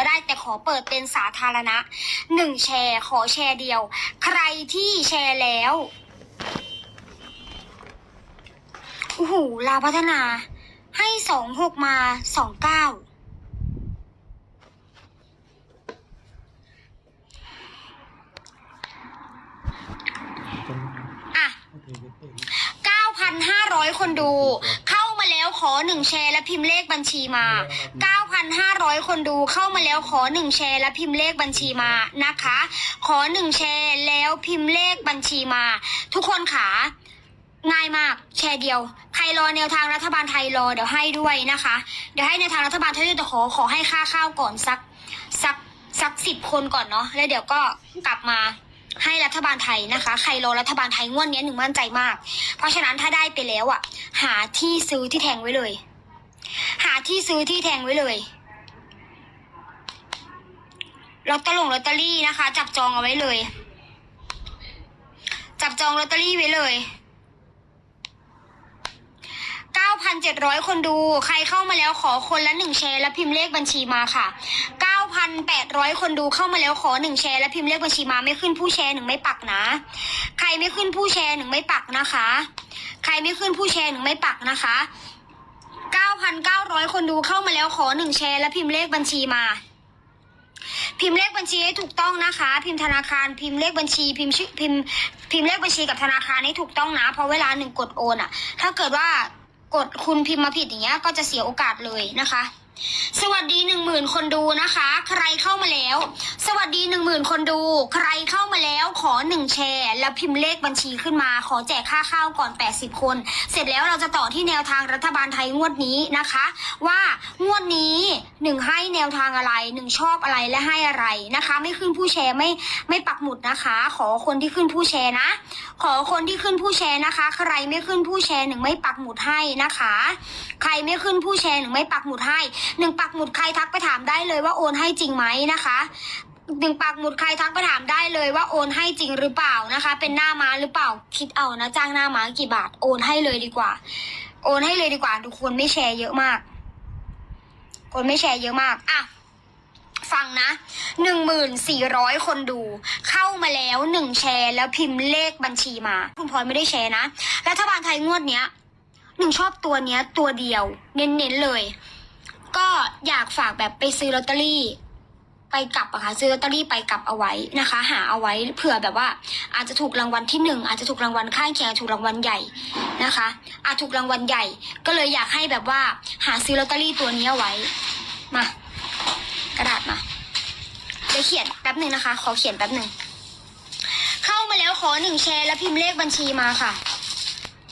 ก็ได้ แต่ขอเปิดเป็นสาธารณะหนึ่งแชร์ขอแชร์เดียว ใครที่แชร์แล้วโอ้โหลาพัฒนา ให้สองหกมาสองเก้าอะ9,500คนดู เข้ามาแล้วขอหนึ่งแชร์และพิมพ์เลขบัญชีมาเก้า 9,500 คนดูเข้ามาแล้วขอหนึ่งแชร์และพิมพ์เลขบัญชีมานะคะ ขอหนึ่งแชร์แล้วพิมพ์เลขบัญชีมา ทุกคนขาง่ายมากแชร์เดียว ใครรอแนวทางรัฐบาลไทยรอเดี๋ยวให้ด้วยนะคะ เดี๋ยวให้แนวทางรัฐบาลไทยด้วยแต่ขอขอให้ค่าข้าวก่อนสักสักสักสิบคนก่อนเนาะแล้วเดี๋ยวก็กลับมาให้รัฐบาลไทยนะคะ ใครรอรัฐบาลไทยงวดนี้หนึ่งมั่นใจมาก เพราะฉะนั้นถ้าได้ไปแล้วอะ หาที่ซื้อที่แทงไว้เลย ที่ซื้อที่แทงไว้เลยลอตเตอรี่ลอตเตอรี่นะคะ จับจองเอาไว้เลย จับจองลอตเตอรี่ไว้เลย9,700 คนดู ใครเข้ามาแล้วขอคนละหนึ่งแชร์และพิมพ์เลขบัญชีมาค่ะ 9,800 คนดูเข้ามาแล้วขอหนึ่งแชร์และพิมพ์เลขบัญชีมาไม่ขึ้นผู้แชร์หนึ่งไม่ปักนะ ใครไม่ขึ้นผู้แชร์หนึ่งไม่ปักนะคะ ใครไม่ขึ้นผู้แชร์หนึ่งไม่ปักนะคะ 9,900 คนดูเข้ามาแล้วขอหนึ่งแชร์และพิมพ์เลขบัญชีมา พิมพ์เลขบัญชีให้ถูกต้องนะคะ พิมพ์ธนาคาร พิมพ์เลขบัญชี พิมพ์ชื่อพิมพ์พิมพ์เลขบัญชีกับธนาคารให้ถูกต้องนะ เพราะเวลาหนึ่งกดโอนอะถ้าเกิดว่ากดคุณพิมพ์มาผิดอย่างเงี้ยก็จะเสียโอกาสเลยนะคะ สวัสดีหนึ่งหมื่นคนดูนะคะ ใครเข้ามาแล้ว สวัสดีหนึ่งหมื่นคนดู ใครเข้ามาแล้วขอหนึ่งแชร์ แล้วพิมพ์เลขบัญชีขึ้นมา ขอแจกค่าข้าวก่อนแปดสิบคน เสร็จแล้วเราจะต่อที่แนวทางรัฐบาลไทยงวดนี้นะคะ ว่างวดนี้หนึ่งให้แนวทางอะไรหนึ่งชอบอะไรและให้อะไรนะคะ ไม่ขึ้นผู้แชร์ไม่ไม่ปักหมุดนะคะ ขอคนที่ขึ้นผู้แชร์นะ ขอคนที่ขึ้นผู้แชร์นะคะ ใครไม่ขึ้นผู้แชร์หนึ่งไม่ปักหมุดให้นะคะ ใครไม่ขึ้นผู้แชร์หนึ่งไม่ปักหมุดให้หนึ่งปักหมุดใครทักไปถามได้เลยว่าโอนให้จริงไหมนะคะหนึ่งปักหมุดใครทักไปถามได้เลยว่าโอนให้จริงหรือเปล่านะคะ เป็นหน้าม้าหรือเปล่าคิดเอานะจ้างหน้าม้ากี่บาทโอนให้เลยดีกว่า โอนให้เลยดีกว่าทุกคนไม่แชร์เยอะมาก คนไม่แชร์เยอะมากอะฟังนะหนึ่งหมื่นสี่ร้อยคนดู เข้ามาแล้วหนึ่งแชร์แล้วพิมพ์เลขบัญชีมา คุณพลอยไม่ได้แชร์นะรัฐบาลไทยงวดเนี้ยหนึ่งชอบตัวเนี้ยตัวเดียว เน้นๆเลย ก็อยากฝากแบบไปซื้อลอตเตอรี่ ไปกลับอะค่ะซื้อลอตเตอรี่ไปกลับเอาไว้นะคะ หาเอาไว้เผื่อแบบว่า อาจจะถูกรางวัลที่หนึ่งอาจจะถูกรางวัลข้างเคียงถูกรางวัลใหญ่นะคะ อาจถูกรางวัลใหญ่ ก็เลยอยากให้แบบว่าหาซื้อลอตเตอรี่ตัวนี้เอาไว้มากระดาษมาเดี๋ยวเขียนแป๊บหนึ่งนะคะ ขอเขียนแป๊บหนึ่งเข้ามาแล้วขอหนึ่งแชร์แล้วพิมพ์เลขบัญชีมาค่ะ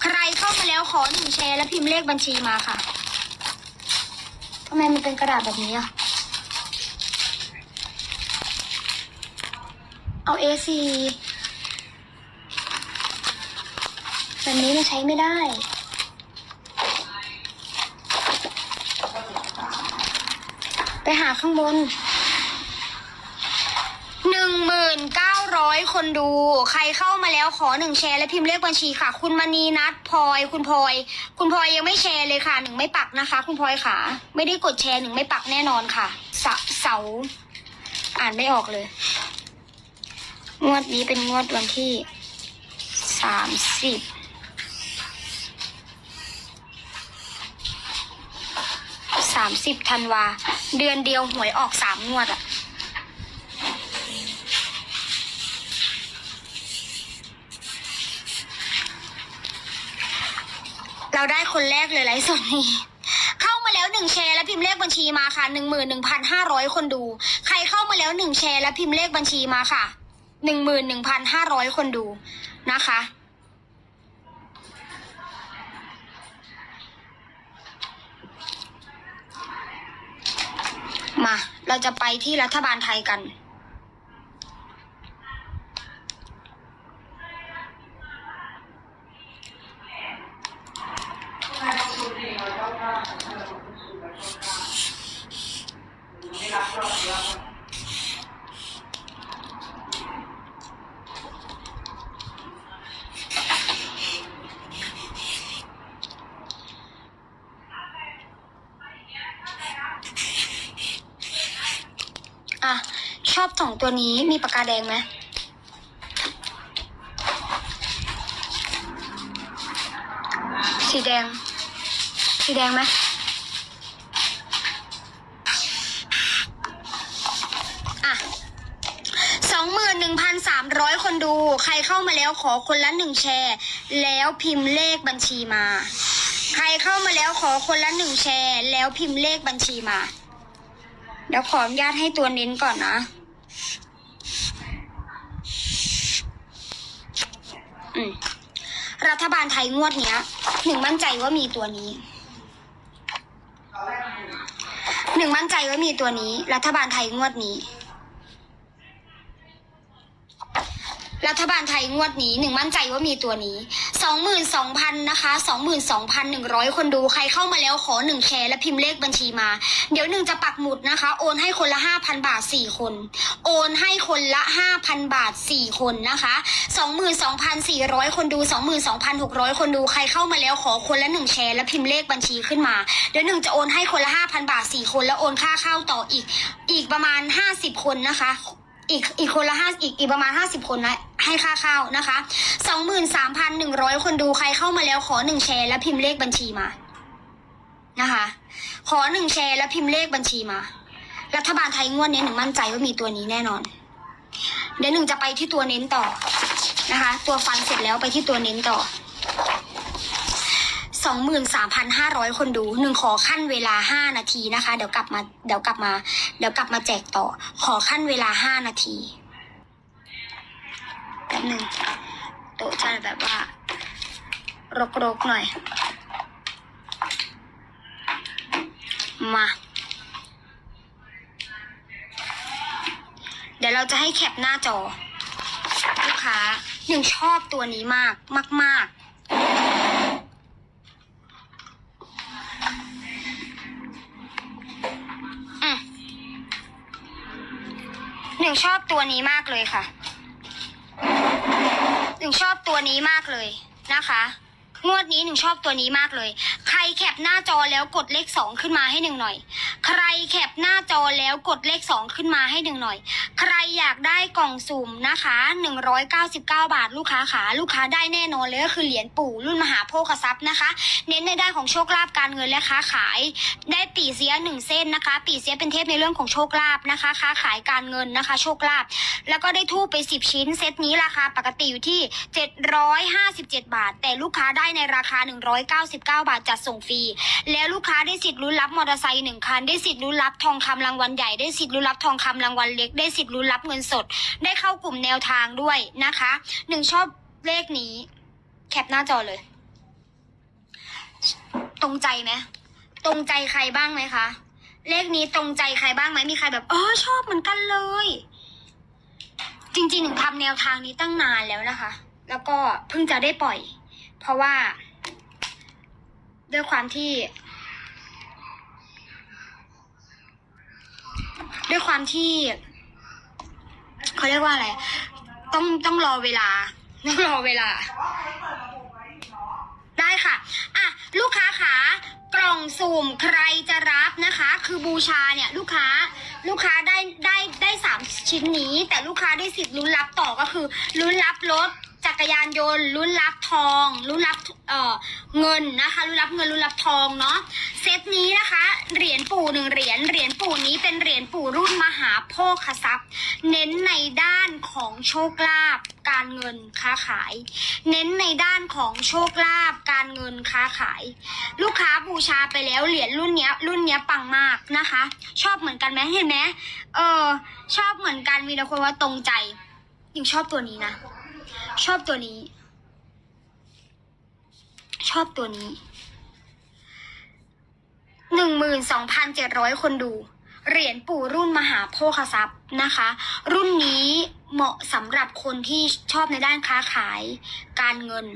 ใครเข้ามาแล้วขอหนึ่งแชร์แล้วพิมพ์เลขบัญชีมาค่ะ ทำไมมันเป็นกระดาษแบบนี้อะ เอา A4 แบบนี้มันใช้ไม่ได้ ไปหาข้างบนหนึ่งหมื่นเก้าร้อยคนดู ใครเข้ามาแล้วขอหนึ่งแชร์และพิมพ์เลขบัญชีค่ะ คุณมณีนัทพลอย คุณพลอย คุณพลอยยังไม่แชร์เลยค่ะหนึ่งไม่ปักนะคะ คุณพลอยค่ะ ไม่ได้กดแชร์หนึ่งไม่ปักแน่นอนค่ะเสาเสาอ่านไม่ออกเลย งวดนี้เป็นงวดวันที่สามสิบสามสิบธันวา เดือนเดียวหวยออกสามงวดอะ เราได้คนแรกเลยไลฟ์สดนี้เข้ามาแล้วหนึ่งแชร์และพิมพ์เลขบัญชีมาค่ะหนึ่งหมื่นหนึ่งพันห้าร้อยคนดู ใครเข้ามาแล้วหนึ่งแชร์และพิมพ์เลขบัญชีมาค่ะหนึ่งหมื่นหนึ่งพันห้าร้อยคนดูนะคะ มา เราจะไปที่รัฐบาลไทยกัน ชอบสองตัวนี้มีปากกาแดงไหมสีแดง สีแดงไหมอะสองหมื่นหนึ่งพันสามร้อยคนดู ใครเข้ามาแล้วขอคนละหนึ่งแชร์ แล้วพิมพ์เลขบัญชีมา ใครเข้ามาแล้วขอคนละหนึ่งแชร์ แล้วพิมพ์เลขบัญชีมา เดี๋ยวขออนุญาตให้ตัวเน้นก่อนนะ อืมรัฐบาลไทยงวดเนี้ยหนึ่งมั่นใจว่ามีตัวนี้ หนึ่งมั่นใจว่ามีตัวนี้ รัฐบาลไทยงวดนี้ รัฐบาลไทยงวดนี้หนึ่งมั่นใจว่ามีตัวนี้สองหมื่นสองพันนะคะสองหมื่นสองพันหนึ่งร้อยคนดูใครเข้ามาแล้วขอหนึ่งแชร์และพิมพ์เลขบัญชีมา เดี๋ยวหนึ่งจะปักหมุดนะคะ โอนให้คนละห้าพันบาทสี่คน โอนให้คนละห้าพันบาทสี่คนนะคะสองหมื่นสองพันสี่ร้อยคนดูสองหมื่นสองพันหกร้อยคนดูใครเข้ามาแล้วขอคนละหนึ่งแชร์และพิมพ์เลขบัญชีขึ้นมา เดี๋ยวหนึ่งจะโอนให้คนละห้าพันบาทสี่คน แล้วโอนค่าเข้าต่ออีก อีกประมาณห้าสิบคนนะคะ อีกอีกคนละห้าอีกอีกประมาณห้าสิบคนนะให้ค่าข้าวนะคะสองหมื่นสามพันหนึ่งร้อยคนดูใครเข้ามาแล้วขอหนึ่งแชร์และพิมพ์เลขบัญชีมานะคะ ขอหนึ่งแชร์และพิมพ์เลขบัญชีมา รัฐบาลไทยงวดนี้หนึ่งมั่นใจว่ามีตัวนี้แน่นอน เดี๋ยวหนึ่งจะไปที่ตัวเน้นต่อนะคะ ตัวฟันเสร็จแล้วไปที่ตัวเน้นต่อ สองหมื่นสามพันห้าร้อยคนดูหนึ่งขอขั้นเวลาห้านาทีนะคะ เดี๋ยวกลับมาเดี๋ยวกลับมา เดี๋ยวกลับมาแจกต่อ ขอขั้นเวลาห้านาทีแป๊บหนึ่งโต๊ะจะแบบว่ารกๆหน่อย มาเดี๋ยวเราจะให้แคปหน้าจอ ลูกค้าหนึ่งชอบตัวนี้มากมากๆ หนึ่งชอบตัวนี้มากเลยค่ะ หนึ่งชอบตัวนี้มากเลยนะคะ งวดนี้หนึ่งชอบตัวนี้มากเลย ใครแคปหน้าจอแล้วกดเลขสองขึ้นมาให้หนึ่งหน่อย ใครแคปหน้าจอแล้วกดเลขสองขึ้นมาให้หนึ่งหน่อย ใครอยากได้กล่องสุ่มนะคะหนึ่งร้อยเก้าสิบเก้าบาทลูกค้าขาลูกค้าได้แน่นอนเลยก็คือเหรียญปู่รุ่นมหาโภคทรัพย์นะคะ เน้นในด้านของโชคลาภการเงินและค้าขาย ได้ปีเสียหนึ่งเส้นนะคะ ปีเสียเป็นเทพในเรื่องของโชคลาภนะคะ ค้าขายการเงินนะคะ โชคลาภแล้วก็ได้ทูบไปสิบชิ้นเซตนี้ราคาปกติอยู่ที่เจ็ดร้อยห้าสิบเจ็ดบาท แต่ลูกค้าได้ในราคาหนึ่งร้อยเก้าสิบเก้าบาทจัดส่งฟรี แล้วลูกค้าได้สิทธิ์ลุ้นรับมอเตอร์ไซค์หนึ่งคัน ได้สิทธิ์ลุ้นรับทองคำรางวัลใหญ่ ได้สิทธิ์ลุ้นรับทองคำรางวัลเล็ก ได้สิทธิ์ลุ้นรับเงินสด ได้เข้ากลุ่มแนวทางด้วยนะคะหนึ่งชอบเลขนี้ แคปหน้าจอเลย ตรงใจไหมตรงใจใครบ้างไหมคะเลขนี้ตรงใจใครบ้างไหมมีใครแบบเออชอบเหมือนกันเลย จริงๆหนึ่งทำแนวทางนี้ตั้งนานแล้วนะคะ แล้วก็เพิ่งจะได้ปล่อย เพราะว่า ด้วยความที่ ด้วยความที่เขาเรียกว่าอะไร ต้องต้องรอเวลาต้องรอเวลา ได้ค่ะ อะ ลูกค้าขากล่องสุ่มใครจะรับนะคะ คือบูชาเนี่ยลูกค้าลูกค้าได้ได้ได้สามชิ้นนี้ แต่ลูกค้าได้สิทธิ์ลุ้นรับต่อก็คือลุ้นรับรถ กรยานยนต์ลุ้นรับทองลุ้นรับเอ่อเงินนะคะลุ้นรับเงินลุ้นรับทองเนาะเซตนี้นะคะเหรียญปู่หนึ่งเหรียญเหรียญปู่นี้เป็นเหรียญปู่รุ่นมหาโภคทรัพย์ เน้นในด้านของโชคลาภการเงินค้าขาย เน้นในด้านของโชคลาภการเงินค้าขาย ลูกค้าบูชาไปแล้วเหรียญรุ่นเนี้ยรุ่นเนี้ยปังมากนะคะ ชอบเหมือนกันไหมเห็นไหมเออชอบเหมือนกันมีแต่คนว่าตรงใจยังชอบตัวนี้นะ ชอบตัวนี้ ชอบตัวนี้หนึ่งหมื่นสองพันเจ็ดร้อยคนดู เหรียญปู่รุ่นมหาโภคทรัพย์ นะคะ รุ่นนี้เหมาะสำหรับคนที่ชอบในด้านค้าขาย การเงิน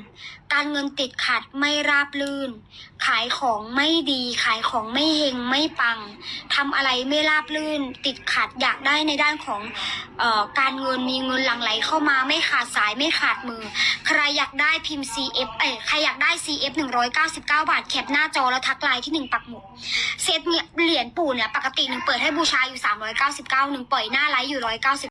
การเงินติดขัดไม่ราบลื่น ขายของไม่ดี ขายของไม่เฮงไม่ปังทำอะไรไม่ราบลื่น ติดขัดอยากได้ในด้านของออการเงินมีเงินหลั่งไหลเข้ามาไม่ขาดสายไม่ขาดมือ ใครอยากได้พิมพ์ CF เอ้ใครอยากได้ CF 199 บาทแคปหน้าจอแล้วทักไลน์ที่หนึ่งปักหมุดเซตเนี่ยเหรียญปู่เนี่ยปกติหนึ่งเปิดให้บูชาอยู่ 399หนึ่งปล่อยหน้าน้าไลฟ์อยู่ร้อยเก้าสิบ